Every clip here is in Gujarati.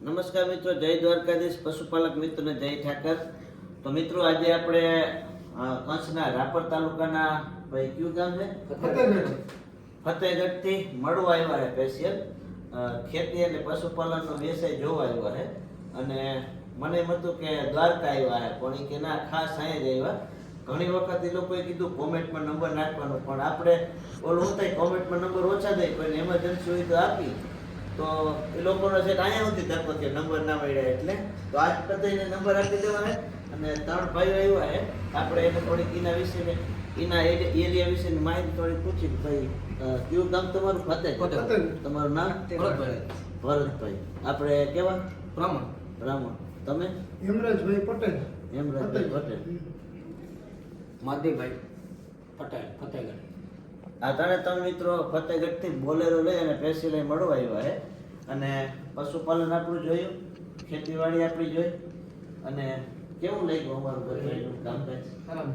નમસ્કાર મિત્રો જય દ્વારકાધીશ પશુપાલક મિત્રોને જય ઠાકર. તો મિત્રો આજે આપણે કચ્છના રાપર તાલુકાના ભાઈ કયું ગામ છે? ફતેહગઢથી મળવા આવ્યા છે સ્પેશિયલ ખેતી અને પશુપાલનનો વ્યવસાય જોવા આવ્યા છે. અને મને એમ હતું કે દ્વારકા આવ્યા છે પણ એ કે ના ખાસ અહીંયા જ આવ્યા. ઘણી વખત એ લોકોએ કીધું કોમેન્ટમાં નંબર નાખવાનો. પણ આપણે ઓલું હું થાય કોમેન્ટમાં નંબર ઓછા થાય પણ એમરજન્સી હોય તો આપી. તો એ લોકોનો છે અહીંયા સુધી થયો નંબર ના મળ્યા એટલે. તો આજ બધાને નંબર આપી દેવાના અને ત્રણ ભાઈઓ આવ્યા છે. આપણે એને થોડીક એના વિશે એના એરિયા વિશેની માહિતી થોડી પૂછી ભાઈ કયું ગામ તમારું? ફતેહ. તમારું નામ? ભરતભાઈ. ભરતભાઈ. આપણે કેવા? બ્રાહ્મણ. બ્રાહ્મણ. તમે? હેમરાજભાઈ પટેલ. હેમરાજભાઈ પટેલ. માધીભાઈ પટેલ ફતેહગઢ. આ ત્રણે ત્રણ મિત્રો ફતેહગઢથી બોલેરો લઈ અને પેસી લઈ મળવા આવ્યા છે અને પશુપાલન આપણું જોયું ખેતીવાડી આપણી જોઈ. અને કેવું લાગ્યું અમારું કામકાજ? સારું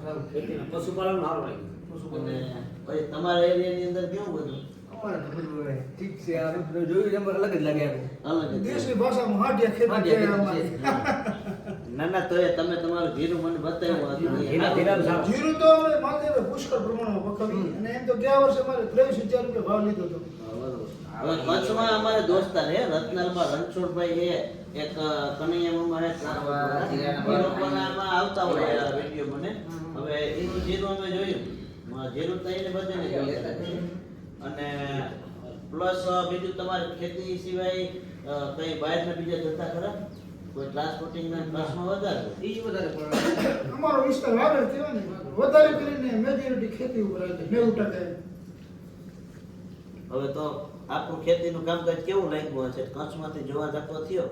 પશુપાલન સારું લાગ્યું. પશુપાલન પછી તમારા એરિયાની અંદર કેવું બધું? અમારે તો બધું હોય. ઠીક છે જોયું અલગ જ લાગે દેશ અલગ જ ભાષામાં ખેતી ના ના તો એ તમે તમારું જીરું મને બતાવ્યું એ. જીરું તો અમે માથે પુષ્કળ પ્રમાણમાં પકવી અને એમ તો ગયા વર્ષે અમારે ત્રેવીસ હજાર રૂપિયા ભાવ લીધો હતો. બરોબર. હવે કચ્છમાં અમારે દોસ્તાર હે રત્નાલમાં રણછોડભાઈ હે એક અ, કનૈયામાં હે એ લોકોના આવતા હોય વીડિયો મને. હવે એનું જીરું અમે જોયું. જીરું તો એને બધાને. અને પ્લસ બીજું તમારે ખેતી સિવાય કઈ કઈ બહારના બીજા ધંધા ખરા? કોઈ ટ્રાન્સપોર્ટિંગના ખર્ચમાં વધારે ઈ વધારે પડે. અમારો વિસ્તાર વાગડ કહેવાય ને વધારે કરીને મેજોરિટી ખેતી ઉપર આવે નેવું ટકા હવે તો આપણું ખેતીનું કામકાજ કેવું લાગ્યું હશે? કચ્છમાંથી જોવા જતો થયો.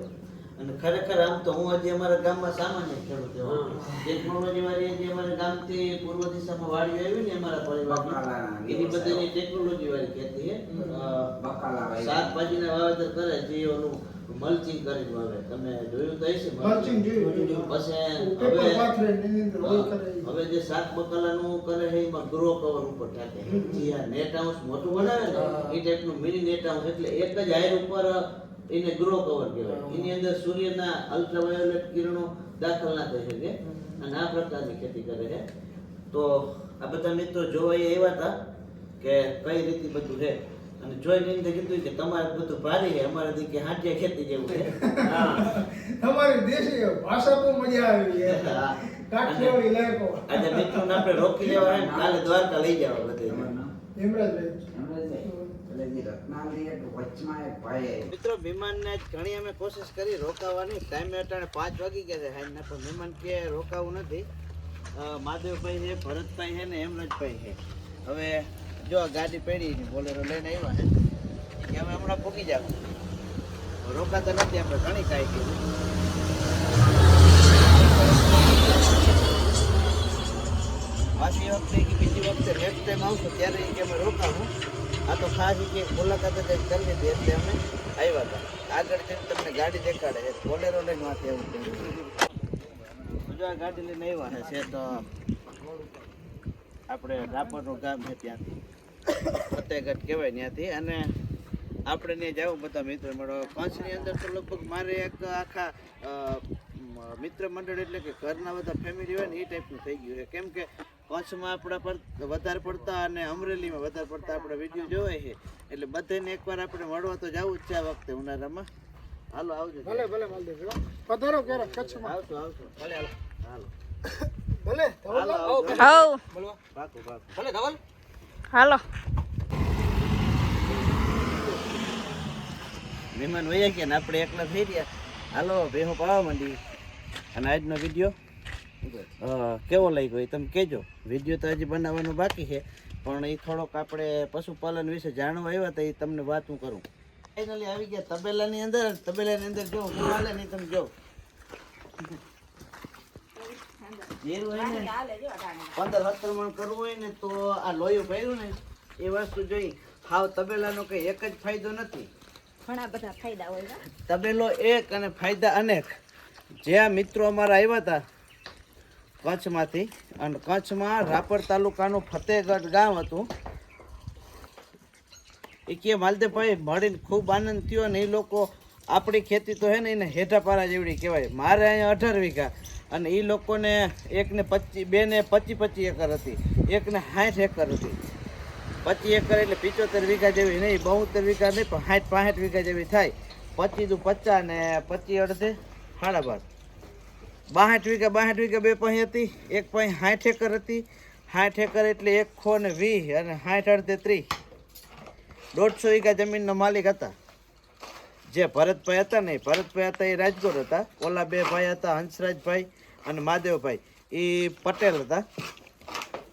અને ખરેખર આમ તો હું હજી અમારા ગામમાં સામાન્ય ખેડૂત એવો. ટેકનોલોજી વાળી જે અમારા ગામથી પૂર્વ દિશામાં વાળી આવી ને અમારા પરિવારની એની બધાની ટેકનોલોજી વાળી ખેતી શાકભાજીના વાવેતર કરે જે ઓલું મલ્ચિંગ કરીને વાવે. તમે જોયું. પેપર હવે પાથરે ને એની અંદર હોય કરે. હવે જે શાક બકાલાનું કરે છે એમાં ગ્રો કવર ઉપર ટાકે જે આ નેટ હાઉસ મોટું બનાવે ને એ ટાઈપનું મિની નેટ હાઉસ એટલે એક જ આયર ઉપર એને ગ્રો કવર કહેવાય. એની અંદર સૂર્યના અલ્ટ્રાવાયોલેટ કિરણો દાખલ ના થઈ શકે અને આ પ્રકારની ખેતી કરે છે. તો આ બધા મિત્રો જોવા એ આવ્યા હતા કે કઈ રીતે બધું છે. અને જોઈને એમને કીધું કે તમારે બધું ભારી છે અમારે કે હાંડિયા ખેતી જેવું છે. તમારી દેશી ભાષા તો મજા આવી. કાઠિયાવાડી લાયકો. આજે મિત્રોને આપણે રોકી લેવા છે કાલે દ્વારકા લઈ જવા બધે. હેમરાજભાઈ. મિત્રો વિમાન ને ઘણી અમે કોશિશ કરી રોકાવાની. ટાઈમે અટાણે પાંચ વાગી ગયા છે હાઈના પણ વિમાન કે રોકાવું નથી. મહાદેવભાઈ છે ભરતભાઈ છે ને હેમરાજભાઈ છે. હવે જો ગાડી પડી બોલેરો લઈને આવ્યા છે અમે હમણાં પૂકી જાવ. રોકાતા નથી આપણે, ઘણી કાંઈ કીધું પાછી વખતે કે બીજી વખતે નેક્સ્ટ ટાઈમ ત્યારે એ અમે રોકાવું આ તો ખાસ કે મુલાકાત જ કરી અમે આવ્યા હતા. આગળ જઈને તમને ગાડી દેખાડે છે. બોલેરો લઈને વાંચે એવું જો આ ગાડી લઈને આવ્યા છે, તો આપણે રાપરનું ગામ છે ત્યાંથી. ફતેહગઢ કહેવાય ત્યાંથી. અને આપણે ત્યાં જાવ બધા મિત્રો મળો કચ્છની અંદર તો લગભગ મારે એક આખા મિત્ર મંડળ એટલે કે ઘરના બધા ફેમિલી હોય ને એ ટાઈપનું થઈ ગયું છે. કેમ કે કચ્છમાં આપણા પર વધારે પડતા અને અમરેલીમાં વધારે પડતા આપણે વીડિયો જોવાય છે. એટલે બધાને એકવાર આપણે મળવા તો જવું જ છે આ વખતે ઉનાળામાં. હાલો આવજો. ભલે ભલે માલદેવ પધારો ક્યારે કચ્છમાં. આવજો આવજો. ભલે હાલો. હાલો. ભલે ભલે ધવલ. હાલો. મહેમાન વયા ગયા ને, આપણે એકલા થઈ રહ્યા. હાલો ભેહો પાવા માંડી અને આજનો વીડિયો કેવો લાગ્યો એ તમે કહેજો. વીડિયો તો હજી બનાવવાનો બાકી છે, પણ એ થોડોક આપણે પશુપાલન વિશે જાણવા આવ્યા હતા એ તમને વાત હું કરું. ફાઇનલી આવી ગયા, તબેલાની અંદર તબેલાની અંદર જો, હું હાલે નહીં તમે જો. જીરું હોય ને? પંદર સત્તર મણ કરવું હોય ને તો આ લોયું ભર્યું ને એ વસ્તુ જોઈ હાવ તબેલાનો કઈ એક જ ફાયદો નથી. ઘણા બધા ફાયદા હોય તબેલો એક અને ફાયદા અનેક. જે આ મિત્રો અમારા આવ્યા હતા કચ્છમાંથી અને કચ્છમાં રાપર તાલુકાનું ફતેહગઢ ગામ હતું. એ કે માલદેવભાઈ મળીને ખૂબ આનંદ થયો ને એ લોકો આપણી ખેતી તો હે ને એને હેઠાપારા જેવડી કહેવાય. મારે અહીંયા અઢાર વીઘા અને એ લોકોને એકને પચીસ બેને પચીસ પચીસ એકર હતી. એકને સાઠ એકર હતી. પચીસ એકર એટલે પિચોતેર વીઘા જેવી નહીં બોતેર વીઘા નહીં, પણ સાઠ પાંઠ વીઘા જેવી થાય. પચીસ દુ પચાસ ને પચીસ અડધે સાડા બાર. બાસઠ વીઘા બાસઠ વીઘા બે પહી હતી, એક પહી સાઠ એકર હતી. સાઠ એકર એટલે એક ખો ને વીસ અને સાઠ અડધે ત્રીસ. દોઢસો વીઘા જમીનનો માલિક હતા. જે ભરતભાઈ હતા ને, ભરતભાઈ હતા એ રાજગોર હતા. ઓલા બે ભાઈ હતા, હંસરાજભાઈ અને મહાદેવભાઈ, એ પટેલ હતા.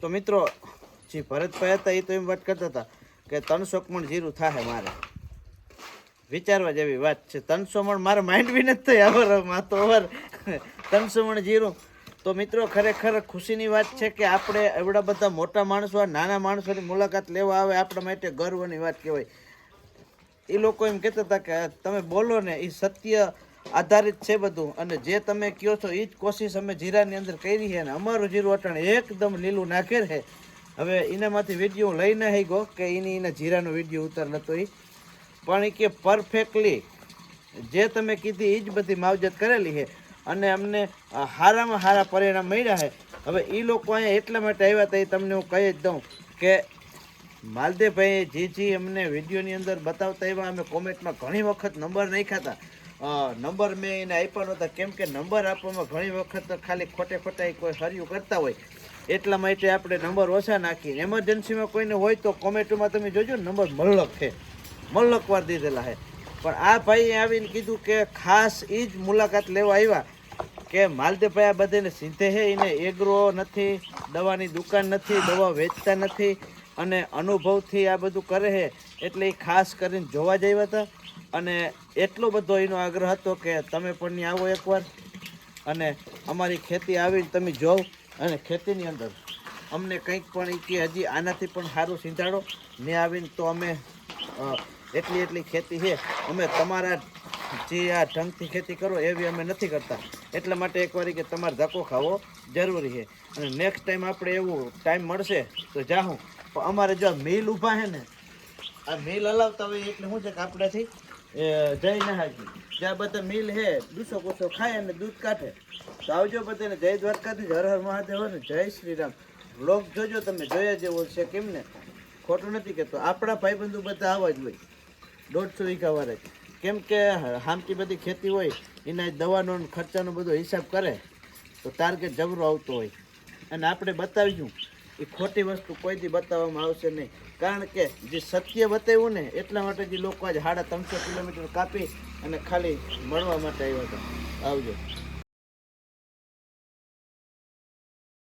તો મિત્રો, જે ભરતભાઈ હતા, એ તો એમ વાત કરતા હતા કે ત્રણસો મણ જીરું થાય મારે. વિચારવા જેવી વાત છે. ત્રણસો મણ મારે માઇન્ડ બી નથી થઈ આવરમાં તો ઓવર ત્રણસો મણ જીરું. તો મિત્રો, ખરેખર ખુશીની વાત છે કે આપણે એવડા બધા મોટા માણસો નાના માણસોની મુલાકાત લેવા આવે, આપણા માટે ગર્વની વાત કહેવાય. એ લોકો એમ કહેતા હતા કે, તમે બોલો ને એ સત્ય આધારિત છે બધું. અને જે તમે કહો છો એ જ કોશિશ અમે જીરાની અંદર કરી છે અને અમારું જીરું અટણ એકદમ લીલું નાખેર છે. હવે એનામાંથી વીડિયો હું લઈને આવી ગયો કે એની એના જીરાનો વીડિયો ઉતાર નતો એ પણ એ કે પરફેક્ટલી જે તમે કીધી એ જ બધી માવજત કરેલી છે. અને અમને સારામાં સારા પરિણામ મળ્યા છે. હવે એ લોકો અહીંયા એટલા માટે આવ્યા હતા એ તમને હું કહી જ દઉં કે માલદેવભાઈએ જે જે અમને વિડીયોની અંદર બતાવતા એવા અમે કોમેન્ટમાં ઘણી વખત નંબર નાખ્યા હતા. નંબર મેં એને આપ્યા નહોતા. કેમ કે નંબર આપવામાં ઘણી વખત ખાલી ખોટે ખોટા કોઈ હર્યું કરતા હોય. એટલા માટે આપણે નંબર ઓછા નાખીએ. એમરજન્સીમાં કોઈને હોય તો કોમેન્ટમાં તમે જોજો નંબર મલ્લક છે. મલ્લકવાર દીધેલા છે. પણ આ ભાઈએ આવીને કીધું કે ખાસ એ જ મુલાકાત લેવા આવ્યા કે માલદેવભાઈ આ બધાને સીધે છે એને એગ્રો નથી, દવાની દુકાન નથી, દવા વેચતા નથી અને અનુભવથી આ બધું કરે છે. એટલે એ ખાસ કરીને જોવા જ આવ્યા હતા. અને એટલો બધો એનો આગ્રહ હતો કે તમે પણ ત્યાં આવો એકવાર. અને અમારી ખેતી આવીને તમે જોવ અને ખેતીની અંદર અમને કંઈક પણ કે હજી આનાથી પણ સારું સિંધાડો ને આવીને તો અમે એટલી એટલી ખેતી છે. અમે તમારા જે આ ઢંગથી ખેતી કરો એવી અમે નથી કરતા. એટલા માટે એકવાર કે તમારે ધક્કો ખાવો જરૂરી છે. અને નેક્સ્ટ ટાઈમ આપણે એવું ટાઈમ મળશે તો જાઉં પણ અમારે જો મિલ ઊભા છે ને, આ મિલ હલાવતા હોય એટલે શું છે કે આપણાથી જય નહાજી. જ્યાં બધા મિલ છે દૂસો કોસો ખાય અને દૂધ કાઢે. તો આવજો બધાને જય દ્વારકાથી હર હર મહાદેવ અને જય શ્રી રામ વ્લોગ જોજો તમે, જોયા જેવો છે કેમ ને? ખોટું નથી કહેતો. આપણા ભાઈબંધુ બધા આવા જ હોય. દોઢસો વીઘા વાળા જ. કેમ કે હામકી બધી ખેતી હોય, એના દવાનો ખર્ચાનો બધો હિસાબ કરે. તો ટાર્ગેટ જબરો આવતો હોય. અને આપણે બતાવ્યું એ ખોટી વસ્તુ કોઈ દી બતાવવામાં આવશે નહીં. કારણ કે જે સત્ય બતાવ્યું ને, એટલા માટે જે લોકો આજે સાડા ત્રણસો કિલોમીટર કાપી અને ખાલી મળવા માટે આવ્યા હતા. આવજો.